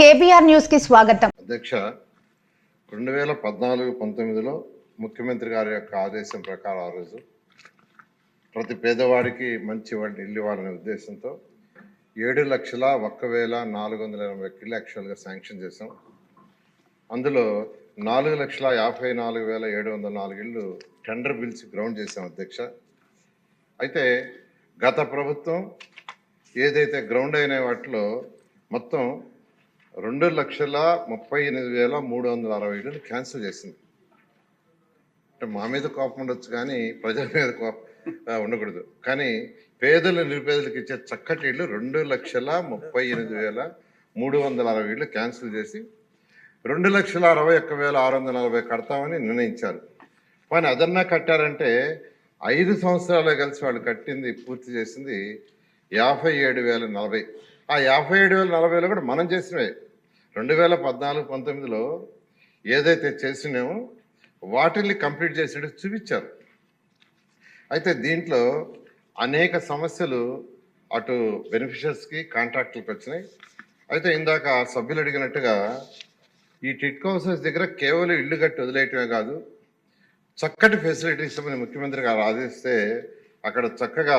KBR న్యూస్కి స్వాగతం. అధ్యక్ష రెండు వేల పద్నాలుగు పంతొమ్మిదిలో ముఖ్యమంత్రి గారి యొక్క ఆదేశం ప్రకారం ఆ రోజు ప్రతి పేదవాడికి మంచి వాడిని ఇల్లు ఇవ్వాలనే ఉద్దేశంతో ఏడు లక్షల ఒక్క వేల నాలుగు వందల ఎనభై ఇల్లు యాక్చువల్గా శాంక్షన్ చేశాం. అందులో నాలుగు లక్షల యాభై నాలుగు వేల ఏడు వందల నాలుగు ఇళ్ళు టెండర్ బిల్స్ గ్రౌండ్ చేశాం అధ్యక్ష. అయితే గత ప్రభుత్వం ఏదైతే గ్రౌండ్ అయిన వాటిలో మొత్తం రెండు లక్షల ముప్పై ఎనిమిది వేల మూడు వందల అరవై ఏడు క్యాన్సిల్ చేసింది. అంటే మా మీద కోపం ఉండొచ్చు కానీ ప్రజల మీద కోపం ఉండకూడదు. కానీ పేదలు నిరుపేదలకు ఇచ్చే చక్కటి ఇళ్ళు రెండు లక్షల ముప్పై ఎనిమిది వేల మూడు వందల అరవై ఇళ్ళు క్యాన్సిల్ చేసి రెండు లక్షల అరవై ఒక్క వేల ఆరు వందల నలభై కడతామని నిర్ణయించారు. కానీ అదన్నా కట్టారంటే ఐదు సంవత్సరాలు కలిసి వాళ్ళు కట్టింది పూర్తి చేసింది యాభై ఏడు వేల నలభై. ఆ యాభై ఏడు వేల నలభైలో కూడా మనం చేసినవే. రెండు వేల పద్నాలుగు పంతొమ్మిదిలో ఏదైతే చేసినామో వాటిని కంప్లీట్ చేసినట్టు చూపించారు. అయితే దీంట్లో అనేక సమస్యలు అటు బెనిఫిషియర్స్కి కాంట్రాక్టులకు వచ్చినాయి. అయితే ఇందాక సభ్యులు అడిగినట్టుగా ఈ టిట్కో హౌసెస్ దగ్గర కేవలం ఇల్లు కట్టి వదిలేయటమే కాదు చక్కటి ఫెసిలిటీస్ అని ముఖ్యమంత్రి గారు ఆదేశిస్తే అక్కడ చక్కగా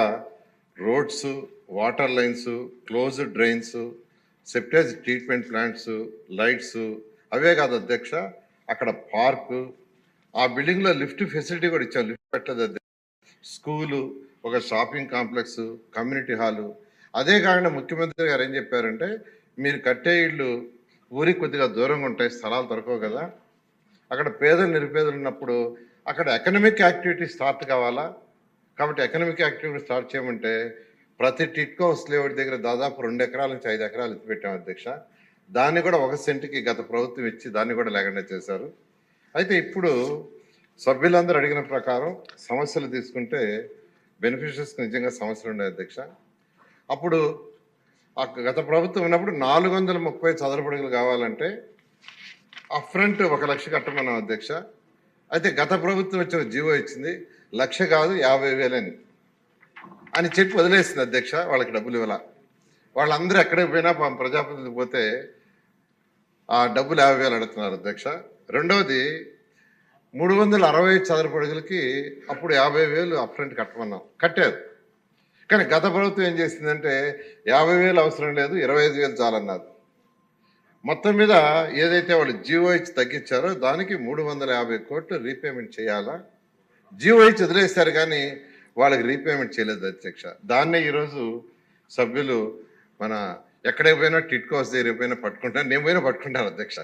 roads water lines closed drains septage treatment plants lights అవే కాదు అధ్యక్ష అక్కడ పార్కు ఆ బిల్డింగ్లో లిఫ్ట్ ఫెసిలిటీ కూడా ఇచ్చాం. లిఫ్ట్ పెట్టదు అధ్యక్ష. స్కూలు ఒక షాపింగ్ కాంప్లెక్స్ కమ్యూనిటీ హాలు అదే కాకుండా ముఖ్యమంత్రి గారు ఏం చెప్పారంటే మీరు కట్టే ఇళ్ళు ఊరికి కొద్దిగా దూరంగా ఉంటాయి స్థలాలు దొరకవు కదా. అక్కడ పేదలు నిరుపేదలు ఉన్నప్పుడు అక్కడ ఎకనమిక్ యాక్టివిటీ స్టార్ట్ కావాలా? కాబట్టి ఎకనమిక్ యాక్టివిటీ స్టార్ట్ చేయమంటే ప్రతి టిట్కో హౌస్ లేఅవుట్ దగ్గర దాదాపు రెండు ఎకరాల నుంచి ఐదు ఎకరాలు ఎత్తి పెట్టాం అధ్యక్ష. దాన్ని కూడా ఒక సెంటుకి గత ప్రభుత్వం ఇచ్చి దాన్ని కూడా లేకుండా చేశారు. అయితే ఇప్పుడు సభ్యులందరూ అడిగిన ప్రకారం సమస్యలు తీసుకుంటే బెనిఫిషియర్స్కి నిజంగా సమస్యలు ఉన్నాయి అధ్యక్ష. అప్పుడు ఆ గత ప్రభుత్వం ఉన్నప్పుడు నాలుగు వందల ముప్పై చదరపడుగులు కావాలంటే అఫ్రంట్ ఒక లక్ష కట్టమన్నాం అధ్యక్ష. అయితే గత ప్రభుత్వం వచ్చిన జీవో ఇచ్చింది. లక్ష కాదు యాభై వేలని అని చెప్పి వదిలేసింది అధ్యక్ష వాళ్ళకి డబ్బులు ఇవ్వాల. వాళ్ళందరూ ఎక్కడికి పోయినా పాపం ప్రజాప్రతినిధి పోతే ఆ డబ్బులు యాభై వేలు అడుగుతున్నారు అధ్యక్ష. రెండవది మూడు వందల అరవై చదరపు అడుగులకి అప్పుడు యాభై వేలు అప్రెంట్ కట్టమన్నాం. కట్టారు. కానీ గత ప్రభుత్వం ఏం చేసిందంటే యాభై వేలు అవసరం లేదు ఇరవై ఐదు వేలు చాలన్నారు. మొత్తం మీద ఏదైతే వాళ్ళు జీవో ఇచ్చి తగ్గించారో దానికి మూడు వందల యాభై కోట్లు రీపేమెంట్ చేయాలా? జీవో ఇచ్చి వదిలేస్తారు కానీ వాళ్ళకి రీపేమెంట్ చేయలేదు అధ్యక్ష. దాన్నే ఈరోజు సభ్యులు మన ఎక్కడికి పోయినా టిట్కోస్ దగ్గర పోయినా పట్టుకుంటాను నేను పోయినా పట్టుకుంటాను అధ్యక్ష.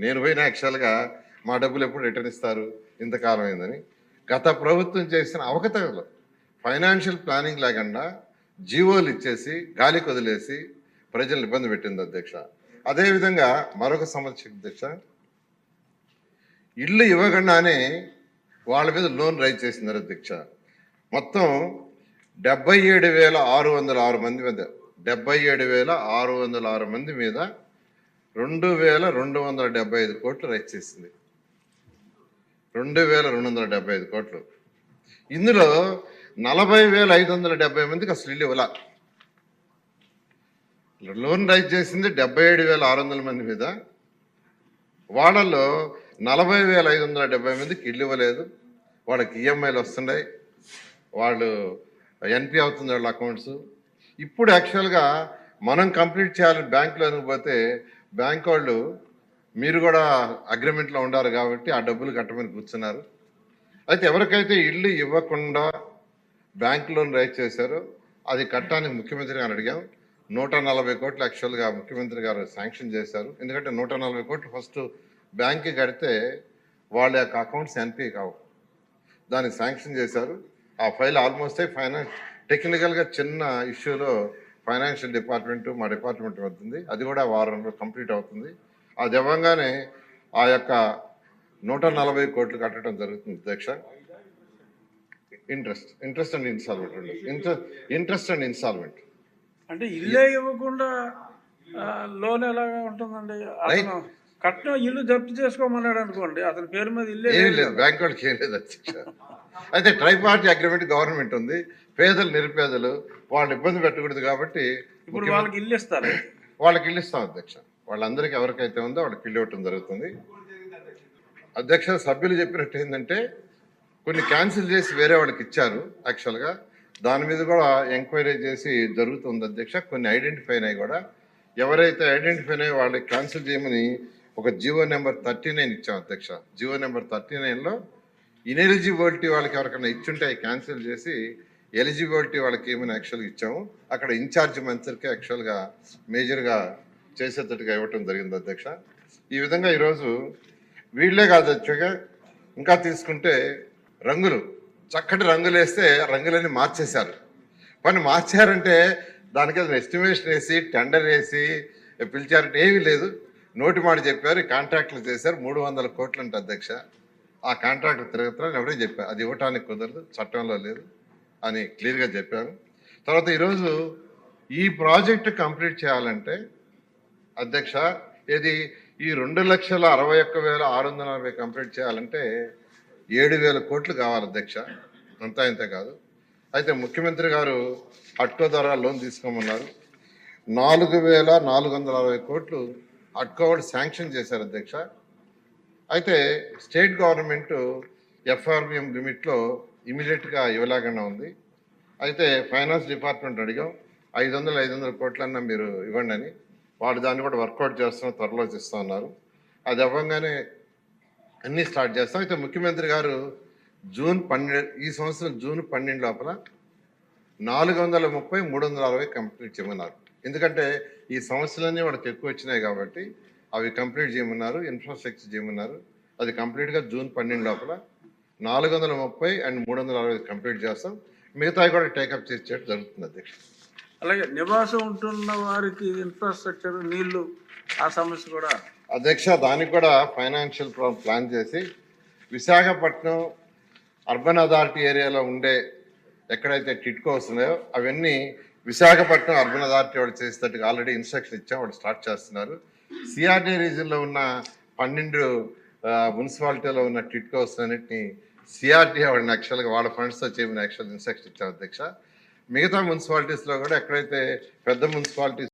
నేను పోయినా యాక్చువల్గా మా డబ్బులు ఎప్పుడు రిటర్న్ ఇస్తారు? ఇంతకాలం అయిందని. గత ప్రభుత్వం చేసిన అవకతవకలు. ఫైనాన్షియల్ ప్లానింగ్ లేకుండా జీవోలు ఇచ్చేసి గాలి వదిలేసి ప్రజలను ఇబ్బంది పెట్టింది అధ్యక్ష. అదేవిధంగా మరొక సమస్య అధ్యక్ష. ఇల్లు ఇవ్వకుండానే వాళ్ళ మీద లోన్ రైజ్ చేసినారు అధ్యక్ష. మొత్తం డెబ్బై ఏడు వేల ఆరు వందల ఆరు మంది మీద డెబ్బై ఏడు వేల ఆరు వందల ఆరు మంది మీద రెండు వేల రెండు వందల డెబ్బై ఐదు కోట్లు రైజ్ చేసింది. రెండు వేల రెండు వందల డెబ్బై ఐదు కోట్లు. ఇందులో నలభై వేల ఐదు వందల డెబ్బై మందికి అసలు ఇల్లు ఇవ్వాల. లోన్ రైజ్ చేసింది డెబ్బై ఏడు వేల ఆరు వందల మంది మీద. వాళ్ళల్లో నలభై వేల ఐదు వందల డెబ్బై మందికి ఇల్లు ఇవ్వలేదు. వాళ్ళకి ఈఎంఐలు వస్తున్నాయి. వాళ్ళు ఎన్పి అవుతుంది వాళ్ళ అకౌంట్స్. ఇప్పుడు యాక్చువల్గా మనం కంప్లీట్ చేయాలని బ్యాంకులోకి పోతే బ్యాంక్ వాళ్ళు మీరు కూడా అగ్రిమెంట్లో ఉండారు కాబట్టి ఆ డబ్బులు కట్టమని కూర్చున్నారు. అయితే ఎవరికైతే ఇల్లు ఇవ్వకుండా బ్యాంక్ లోన్ రైజ్ చేశారో అది కట్టడానికి ముఖ్యమంత్రి గారు అడిగాం. నూట నలభై కోట్లు యాక్చువల్గా ముఖ్యమంత్రి గారు శాంక్షన్ చేశారు. ఎందుకంటే నూట నలభై కోట్లు ఫస్ట్ బ్యాంక్కి కడితే వాళ్ళ యొక్క అకౌంట్స్ ఎన్పి కావు. దానికి శాంక్షన్ చేశారు. ఆ ఫైల్ ఆల్మోస్ట్ ఫైనాన్స్ టెక్నికల్గా చిన్న ఇష్యూలో ఫైనాన్షియల్ డిపార్ట్మెంట్ మా డిపార్ట్మెంట్ వస్తుంది అది కూడా వారంలో కంప్లీట్ అవుతుంది. అది ఇవ్వగానే ఆ యొక్క నూట నలభై కోట్లు కట్టడం జరుగుతుంది అధ్యక్ష. ఇంట్రెస్ట్ ఇంట్రెస్ట్ అండ్ ఇన్స్టాల్మెంట్ రెండు. Interest interest and instalment. అంటే ఇల్లే ఇవ్వకుండా లోన్ ఎలాగా ఉంటుందండి? అతను కట్నం ఇల్లు జప్తు చేసుకోమన్నాడు అనుకోండి అతని పేరు మీద ఇల్లే లేదు. బ్యాంక్ వాళ్ళకి ఏం లేదు అధ్యక్ష. అయితే ట్రై పార్టీ అగ్రిమెంట్ గవర్నమెంట్ ఉంది. పేదలు నిరుపేదలు వాళ్ళు ఇబ్బంది పెట్టకూడదు కాబట్టి ఇప్పుడు వాళ్ళకి ఇల్లు ఇస్తారు వాళ్ళకి ఇల్లు ఇస్తాం అధ్యక్ష. వాళ్ళందరికీ ఎవరికైతే ఉందో వాళ్ళకి ఇల్లు ఇవ్వటం జరుగుతుంది. అధ్యక్ష సభ్యులు చెప్పినట్టు ఏంటంటే కొన్ని క్యాన్సిల్ చేసి వేరే వాళ్ళకి ఇచ్చారు యాక్చువల్గా. దాని మీద కూడా ఎంక్వైరీ చేసి జరుగుతుంది అధ్యక్ష. కొన్ని ఐడెంటిఫై అయినాయి కూడా. ఎవరైతే ఐడెంటిఫై అయినాయో వాళ్ళకి క్యాన్సిల్ చేయమని ఒక జియో నెంబర్ థర్టీ నైన్ ఇచ్చాం అధ్యక్ష. జియో నెంబర్ థర్టీ నైన్లో ఇనెలిజిబిలిటీ వాళ్ళకి ఎవరికైనా ఇచ్చుంటే క్యాన్సిల్ చేసి ఎలిజిబిలిటీ వాళ్ళకి ఏమైనా యాక్చువల్గా ఇచ్చాము. అక్కడ ఇన్ఛార్జ్ మంత్రికి యాక్చువల్గా మేజర్గా చేసేటట్టుగా ఇవ్వటం జరిగింది అధ్యక్ష. ఈ విధంగా ఈరోజు వీళ్ళే కాదు అధ్యక్ష ఇంకా తీసుకుంటే రంగులు చక్కటి రంగులు వేస్తే రంగులన్నీ మార్చేశారు. పని మార్చారంటే దానికి ఎస్టిమేషన్ వేసి టెండర్ వేసి పిలిచారంటే ఏమీ లేదు. నోటి మాట చెప్పారు కాంట్రాక్ట్లు చేశారు మూడు వందల కోట్లు అంటే అధ్యక్ష. ఆ కాంట్రాక్ట్ తిరుగుతారని ఎవరే చెప్పారు. అది ఇవ్వటానికి కుదరదు చట్టంలో లేదు అని క్లియర్గా చెప్పారు. తర్వాత ఈరోజు ఈ ప్రాజెక్టు కంప్లీట్ చేయాలంటే అధ్యక్ష ఇది ఈ రెండు లక్షల అరవై ఒక్క వేల ఆరు వందల నలభై కంప్లీట్ చేయాలంటే ఏడు వేల కోట్లు కావాలి అధ్యక్ష. అంతా ఇంత కాదు. అయితే ముఖ్యమంత్రి గారు అట్కో ద్వారా లోన్ తీసుకోమన్నారు. నాలుగు వేల నాలుగు వందల అరవై కోట్లు అట్కో శాంక్షన్ చేశారు అధ్యక్ష. అయితే స్టేట్ గవర్నమెంట్ ఎఫ్ఆర్బిఎం లిమిట్లో ఇమీడియట్గా ఇవ్వలేకుండా ఉంది. అయితే ఫైనాన్స్ డిపార్ట్మెంట్ అడిగాం ఐదు వందలు ఐదు వందల కోట్లన్నా మీరు ఇవ్వండి అని. వాళ్ళు దాన్ని కూడా వర్కౌట్ చేస్తున్నాం త్వరలో చేస్తూ ఉన్నారు అది అవ్వగానే అన్నీ స్టార్ట్ చేస్తాం. అయితే ముఖ్యమంత్రి గారు జూన్ పన్నెండు ఈ సంవత్సరం జూన్ పన్నెండు లోపల నాలుగు వందల ముప్పై మూడు వందల అరవై కంప్లీట్ చేయమన్నారు ఎందుకంటే ఈ సమస్యలన్నీ వాళ్ళకి ఎక్కువ వచ్చినాయి కాబట్టి అవి కంప్లీట్ చేయమన్నారు ఇన్ఫ్రాస్ట్రక్చర్ చేయమన్నారు. అది కంప్లీట్గా జూన్ పన్నెండు లోపల నాలుగు వందల ముప్పై అండ్ మూడు వందల అరవై కంప్లీట్ చేస్తాం. మిగతావి కూడా టేకప్ చేసేటట్టు జరుగుతుంది అధ్యక్ష. అలాగే నివాసం ఉంటున్న వారికి ఇన్ఫ్రాస్ట్రక్చర్ నీళ్ళు ఆ సమస్య కూడా అధ్యక్ష దానికి కూడా ఫైనాన్షియల్ ప్లాన్ చేసి విశాఖపట్నం అర్బన్ అథారిటీ ఏరియాలో ఉండే ఎక్కడైతే టిట్కోస్ ఉన్నాయో అవన్నీ విశాఖపట్నం అర్బన్ అథారిటీ వాళ్ళు చేసేటట్టుగా ఆల్రెడీ ఇన్స్ట్రక్షన్ ఇచ్చాం వాళ్ళు స్టార్ట్ చేస్తున్నారు. సిఆర్డీ రీజన్లో ఉన్న పన్నెండు ఆ, మున్సిపాలిటీలో ఉన్న టిట్కోస్ అన్నింటినీ సిఆర్డీ వాళ్ళని యాక్చువల్గా వాళ్ళ ఫండ్స్తో చేయమని యాక్చువల్ ఇన్స్ట్రక్షన్ ఇచ్చారు అధ్యక్ష. మిగతా మున్సిపాలిటీస్లో కూడా ఎక్కడైతే పెద్ద మున్సిపాలిటీస్